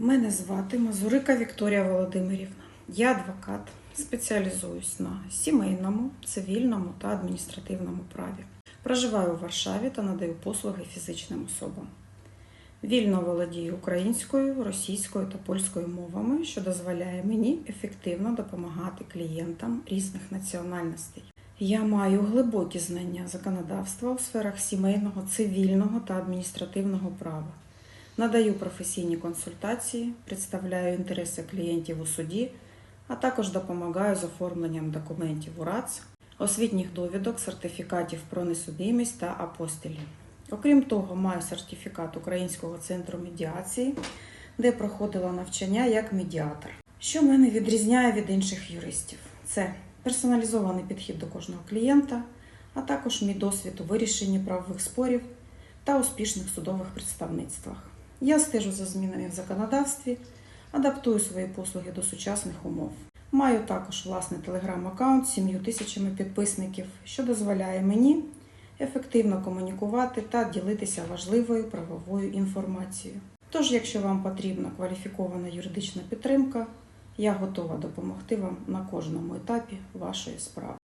Мене звати Мазурика Вікторія Володимирівна. Я адвокат, спеціалізуюсь на сімейному, цивільному та адміністративному праві. Проживаю у Варшаві та надаю послуги фізичним особам. Вільно володію українською, російською та польською мовами, що дозволяє мені ефективно допомагати клієнтам різних національностей. Я маю глибокі знання законодавства у сферах сімейного, цивільного та адміністративного права. Надаю професійні консультації, представляю інтереси клієнтів у суді, а також допомагаю з оформленням документів у РАЦ, освітніх довідок, сертифікатів про несудимість та апостилі. Окрім того, маю сертифікат Українського центру медіації, де проходила навчання як медіатор. Що мене відрізняє від інших юристів? Це персоналізований підхід до кожного клієнта, а також мій досвід у вирішенні правових спорів та успішних судових представництвах. Я стежу за змінами в законодавстві, адаптую свої послуги до сучасних умов. Маю також власний телеграм-аккаунт з 7 тисячами підписників, що дозволяє мені ефективно комунікувати та ділитися важливою правовою інформацією. Тож, якщо вам потрібна кваліфікована юридична підтримка, я готова допомогти вам на кожному етапі вашої справи.